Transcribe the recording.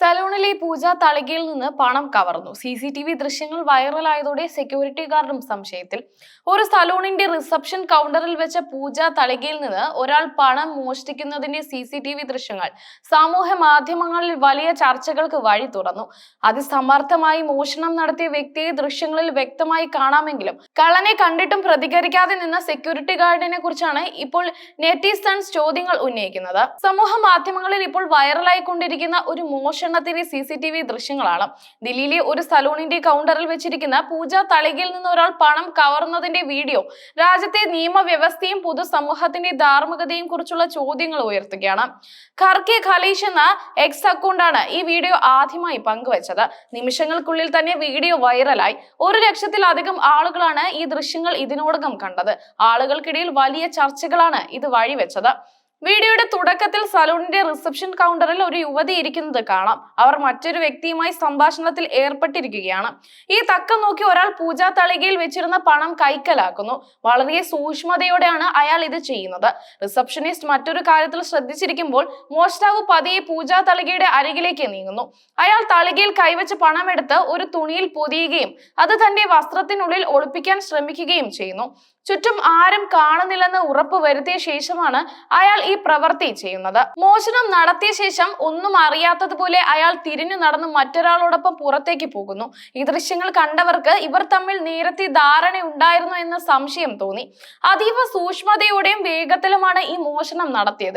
സലൂണിലെ പൂജ തളികയിൽ നിന്ന് പണം കവർന്നു. സി സി ടി വി ദൃശ്യങ്ങൾ വൈറലായതോടെ സെക്യൂരിറ്റി ഗാർഡും സംശയത്തിൽ. ഒരു സലൂണിന്റെ റിസപ്ഷൻ കൗണ്ടറിൽ വെച്ച പൂജ തളികയിൽ നിന്ന് ഒരാൾ പണം മോഷ്ടിക്കുന്നതിന്റെ സി സി ടി വി ദൃശ്യങ്ങൾ സാമൂഹ്യ മാധ്യമങ്ങളിൽ വലിയ ചർച്ചകൾക്ക് വഴി തുറന്നു. അതിസമർത്ഥമായി മോഷണം നടത്തിയ വ്യക്തിയെ ദൃശ്യങ്ങളിൽ വ്യക്തമായി കാണാമെങ്കിലും കള്ളനെ കണ്ടിട്ടും പ്രതികരിക്കാതെ നിന്ന സെക്യൂരിറ്റി ഗാർഡിനെ കുറിച്ചാണ് ഇപ്പോൾ നെറ്റിസൺസ് ചോദ്യങ്ങൾ ഉന്നയിക്കുന്നത്. സമൂഹ മാധ്യമങ്ങളിൽ ഇപ്പോൾ വൈറലായിക്കൊണ്ടിരിക്കുന്ന ഒരു മോഷണത്തിന്റെ സി സി ടി വി ദൃശ്യങ്ങളാണ്. ദില്ലിയിലെ ഒരു സലൂണിന്റെ കൗണ്ടറിൽ വെച്ചിരിക്കുന്ന പൂജ തളികയിൽ നിന്ന് ഒരാൾ പണം കവർന്നതിന്റെ വീഡിയോ. രാജ്യത്തെ നിയമവ്യവസ്ഥയും പൊതുസമൂഹത്തിന്റെ ധാർമ്മികതയും കുറിച്ചുള്ള ചോദ്യങ്ങൾ ഉയർത്തുകയാണ്. ഖർക്കെ ഖലീഷ് എന്ന എക്സ് അക്കൗണ്ടാണ് ഈ വീഡിയോ ആദ്യമായി പങ്കുവച്ചത്. നിമിഷങ്ങൾക്കുള്ളിൽ തന്നെ വീഡിയോ വൈറലായി. ഒരു ലക്ഷത്തിലധികം ആളുകളാണ് ഈ ദൃശ്യങ്ങൾ ഇതിനോടകം കണ്ടത്. ആളുകൾക്കിടയിൽ വലിയ ചർച്ചകളാണ് ഇത് വഴിവെച്ചത്. വീഡിയോയുടെ തുടക്കത്തിൽ സലൂണിന്റെ റിസപ്ഷൻ കൗണ്ടറിൽ ഒരു യുവതി ഇരിക്കുന്നത് കാണാം. അവർ മറ്റൊരു വ്യക്തിയുമായി സംഭാഷണത്തിൽ ഏർപ്പെട്ടിരിക്കുകയാണ്. ഈ തക്കം നോക്കി ഒരാൾ പൂജാ തളികയിൽ വെച്ചിരുന്ന പണം കൈക്കലാക്കുന്നു. വളരെ സൂക്ഷ്മതയോടെയാണ് അയാൾ ഇത് ചെയ്യുന്നത്. റിസപ്ഷനിസ്റ്റ് മറ്റൊരു കാര്യത്തിൽ ശ്രദ്ധിച്ചിരിക്കുമ്പോൾ മോഷ്ടാവ് പതിയെ പൂജാ തളികയുടെ അരികിലേക്ക് നീങ്ങുന്നു. അയാൾ തളികയിൽ കൈവച്ച് പണമെടുത്ത് ഒരു തുണിയിൽ പൊതിയുകയും അത് തന്റെ വസ്ത്രത്തിനുള്ളിൽ ഒളിപ്പിക്കാൻ ശ്രമിക്കുകയും ചെയ്യുന്നു. ചുറ്റും ആരും കാണുന്നില്ലെന്ന് ഉറപ്പ് വരുത്തിയ ശേഷമാണ് അയാൾ ഈ പ്രവൃത്തി ചെയ്യുന്നത്. മോഷണം നടത്തിയ ശേഷം ഒന്നും അറിയാത്തതുപോലെ അയാൾ തിരിഞ്ഞു നടന്ന് മറ്റൊരാളോടൊപ്പം പുറത്തേക്ക് പോകുന്നു. ഈ ദൃശ്യങ്ങൾ കണ്ടവർക്ക് ഇവർ തമ്മിൽ നേരത്തെ ധാരണ ഉണ്ടായിരുന്നു എന്ന സംശയം തോന്നി. അതീവ സൂക്ഷ്മതയോടെയും വേഗത്തിലുമാണ് ഈ മോഷണം നടത്തിയത്.